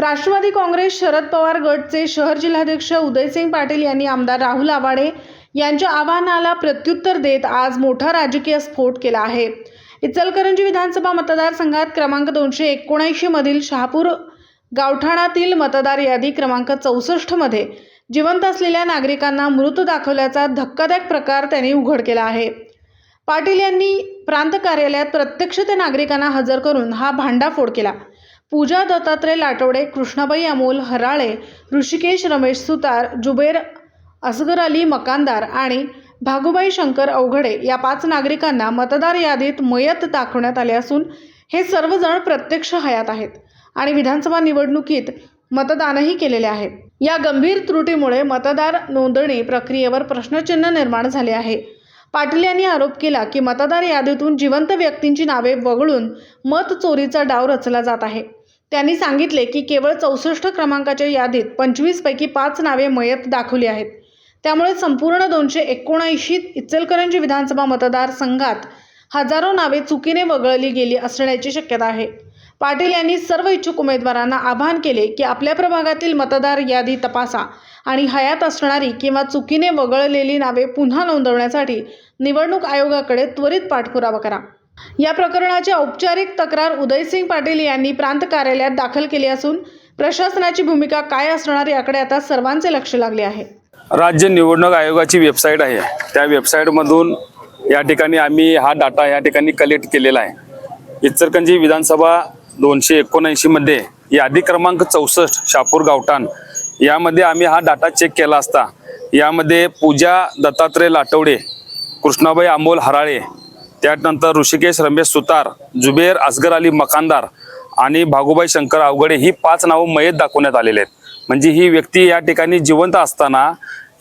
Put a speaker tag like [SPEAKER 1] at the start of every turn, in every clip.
[SPEAKER 1] राष्ट्रवादी काँग्रेस शरद पवार गटचे शहर जिल्हाध्यक्ष उदयसिंग पाटील यांनी आमदार राहुल आवाडे यांच्या आवाहनाला प्रत्युत्तर देत आज मोठा राजकीय स्फोट केला आहे. इचलकरंजी विधानसभा मतदारसंघात क्रमांक दोनशे एकोणऐंशी मधील शहापूर गावठाणातील मतदार यादी क्रमांक चौसष्टमध्ये जिवंत असलेल्या नागरिकांना मृत दाखवल्याचा धक्कादायक प्रकार त्यांनी उघड केला आहे. पाटील यांनी प्रांत कार्यालयात प्रत्यक्ष त्या नागरिकांना हजर करून हा भांडाफोड केला. पूजा दत्तात्रय लाटवडे कृष्णाबाई अमोल हराळे ऋषिकेश रमेश सुतार जुबेर असगर अली मकानदार आणि भागुबाई शंकर अवघडे या पाच नागरिकांना मतदार यादीत मयत दाखवण्यात आले असून हे सर्वजण प्रत्यक्ष हयात आहेत आणि विधानसभा निवडणुकीत मतदानही केलेले आहे या गंभीर त्रुटीमुळे मतदार नोंदणी प्रक्रियेवर प्रश्नचिन्ह निर्माण झाले आहे. पाटील यांनी आरोप केला की मतदार यादीतून जिवंत व्यक्तींची नावे वगळून मत चोरीचा डाव रचला जात आहे. त्यांनी सांगितले की केवळ चौसष्ट क्रमांकाच्या यादीत पंचवीसपैकी पाच नावे मयत दाखवली आहेत. त्यामुळे संपूर्ण दोनशे एकोणऐंशी इचलकरंजी विधानसभा मतदारसंघात हजारो नावे चुकीने वगळली गेली असण्याची शक्यता आहे. पाटील यांनी सर्व इच्छुक उमेदवारांना आवाहन केले की आपल्या प्रभागातील मतदार यादी तपासा आणि हयात असणारी किंवा चुकीने वगळलेली नावे पुन्हा नोंदवण्यासाठी निवडणूक आयोगाकडे त्वरित पाठपुरावा करा. या प्रकरणाची औपचारिक तक्रार उदयसिंग पाटील यांनी प्रांत कार्यालयात दाखल केली असून प्रशासनाची भूमिका काय असणार याकडे आता सर्वांचे लक्ष लागले आहे.
[SPEAKER 2] राज्य निवडणूक आयोगाची वेबसाईट आहे. त्या वेबसाईटमधून या ठिकाणी आम्ही हा डाटा या ठिकाणी कलेक्ट केलेला आहे. इचरकंजी विधानसभा दोनशे एकोणऐंशीमध्ये यादी क्रमांक चौसष्ट शापूर गावठाण यामध्ये आम्ही हा डाटा चेक केला असता यामध्ये पूजा दत्तात्रय लाटवडे कृष्णाबाई अमोल हराळे त्यानंतर ऋषिकेश रमेश सुतार जुबेर असगर अली मकानदार आणि भागूबाई शंकर अवघडे ही पाच नावं मयत दाखवण्यात आलेले आहेत. म्हणजे ही व्यक्ती या ठिकाणी जिवंत असताना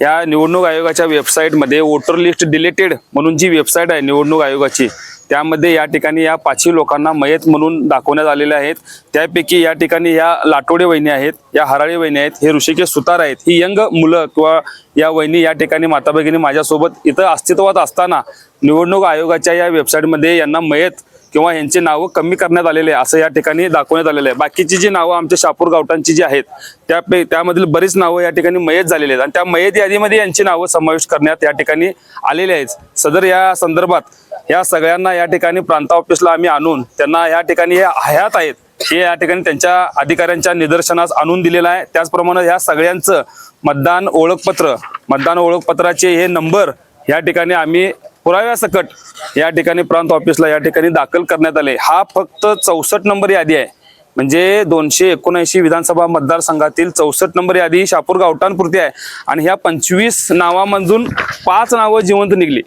[SPEAKER 2] या निवडणूक आयोगाच्या वेबसाईटमध्ये वोटर लिस्ट डिलेटेड म्हणून जी वेबसाईट आहे निवडणूक आयोगाची त्यामध्ये या ठिकाणी या पाचही लोकांना मयत म्हणून दाखवण्यात आलेले आहेत. त्यापैकी या ठिकाणी या लाटोडे वहिनी आहेत या हराळे वहिनी आहेत हे ऋषिकेश सुतार आहेत. ही यंग मुलं किंवा या वहिनी या ठिकाणी माता भगिनी माझ्यासोबत इथं अस्तित्वात असताना निवडणूक आयोगाच्या या वेबसाईटमध्ये यांना मयत किंवा यांची नावं कमी करण्यात आलेले आहे असं या ठिकाणी दाखवण्यात आलेलं आहे. बाकीची जी नावं आमच्या शापूर गावटांची जी आहेत त्या त्यामधील बरीच नावं या ठिकाणी मयत झालेली आहेत. आणि त्या मयत यादीमध्ये यांची नावं समावेश करण्यात या ठिकाणी आलेली आहेत. सदर या संदर्भात या सगळ्यांना या ठिकाणी प्रांत ऑफिसला आम्ही आणून त्यांना या ठिकाणी हे हयात आहेत हे या ठिकाणी त्यांच्या अधिकाऱ्यांच्या निदर्शनास आणून दिलेलं आहे. त्याचप्रमाणे ह्या सगळ्यांचं मतदान ओळखपत्र मतदान ओळखपत्राचे हे नंबर या ठिकाणी आम्ही पुराव्यासकट या ठिकाणी प्रांत ऑफिसला या ठिकाणी दाखल करण्यात आले. हा फक्त चौसष्ट नंबर यादी आहे. म्हणजे दोनशे एकोणऐंशी विधानसभा मतदारसंघातील चौसष्ट नंबर यादी शापूर गावठाणपुरती आहे. आणि ह्या पंचवीस नावामधून पाच नावं जिवंत निघली.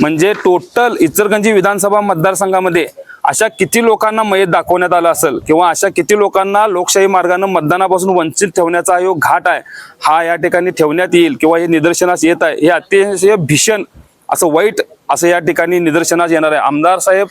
[SPEAKER 2] म्हणजे टोटल इचलकरंजी विधानसभा मतदारसंघामध्ये अशा किती लोकांना मयत दाखवण्यात आलं असेल किंवा अशा किती लोकांना लोकशाही मार्गानं मतदानापासून वंचित ठेवण्याचा हा घाट आहे हा या ठिकाणी ठेवण्यात येईल किंवा हे निदर्शनास येत आहे हे अतिशय भीषण असं वाईट असं या ठिकाणी निदर्शनास येणार आहे. आमदार साहेब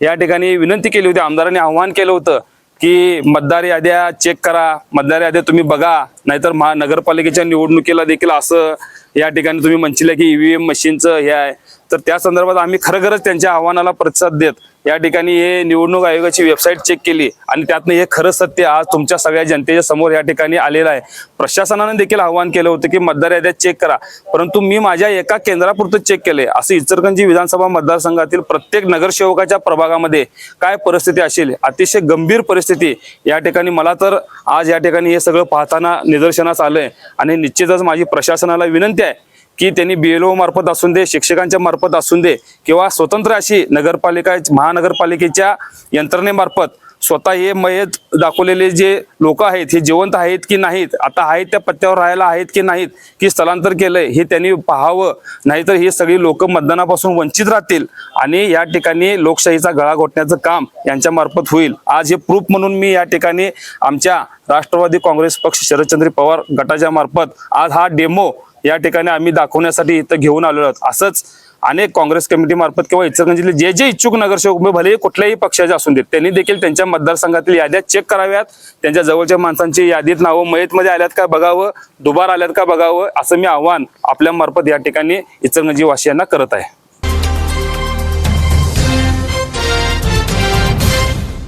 [SPEAKER 2] या ठिकाणी विनंती केली होती आमदारांनी आव्हान केलं होतं की मतदार याद्या चेक करा. मतदार याद्या तुम्ही बघा. नाहीतर महानगरपालिकेच्या निवडणुकीला देखील असं या ठिकाणी तुम्ही म्हणशील की ईव्हीएम मशीनचं हे आहे. तर त्या संदर्भात आम्ही खरोखरच त्यांच्या आव्हानाला प्रतिसाद देत या ठिकाणी हे निवडणूक आयोगाची वेबसाईट चेक केली आणि त्यातनं हे खरं सत्य आज तुमच्या सगळ्या जनतेच्या समोर या ठिकाणी आलेलं आहे. प्रशासनानं देखील आव्हान केलं होतं की मतदार याद्या चेक करा. परंतु मी माझ्या एका केंद्रापुरतं चेक केले असं इचरकंजी विधानसभा मतदारसंघातील प्रत्येक नगरसेवकाच्या प्रभागामध्ये काय परिस्थिती असेल? अतिशय गंभीर परिस्थिती या ठिकाणी मला तर आज या ठिकाणी हे सगळं पाहताना निदर्शनास आलंय. आणि निश्चितच माझी प्रशासनाला विनंती आहे की त्यांनी बी एल मार्फत असून दे शिक्षकांच्या मार्फत असून दे किंवा स्वतंत्र अशी नगरपालिका महानगरपालिकेच्या यंत्रणेमार्फत स्वतः हे मयत दाखवलेले जे लोक आहेत हे जिवंत आहेत की नाहीत आता आहेत त्या पत्त्यावर राहायला आहेत की नाहीत की स्थलांतर केलंय हे त्यांनी पाहावं. नाहीतर हे सगळी लोक मतदानापासून वंचित राहतील आणि या ठिकाणी लोकशाहीचा गळा घोटण्याचं काम यांच्या मार्फत होईल. आज हे प्रूफ म्हणून मी या ठिकाणी आमच्या राष्ट्रवादी काँग्रेस पक्ष शरदचंद्र पवार गटाच्या मार्फत आज हा डेमो या ठिकाणी आम्ही दाखवण्यासाठी इथं घेऊन आलेलो आहोत. असंच अनेक काँग्रेस कमिटी मार्फत किंवा इचलकरंजीतले म्हणजे जे जे इच्छुक नगरसेवक उभे भले कुठल्याही पक्षाचे असून देत त्यांनी देखील त्यांच्या मतदारसंघातील याद्या चेक कराव्यात. त्यांच्या जवळच्या माणसांची यादीत नावं मयतमध्ये आल्यात का बघावं दुबार आल्यात का बघावं असं मी आव्हान आपल्या मार्फत या ठिकाणी इचलकरंजी वासियांना करत आहे.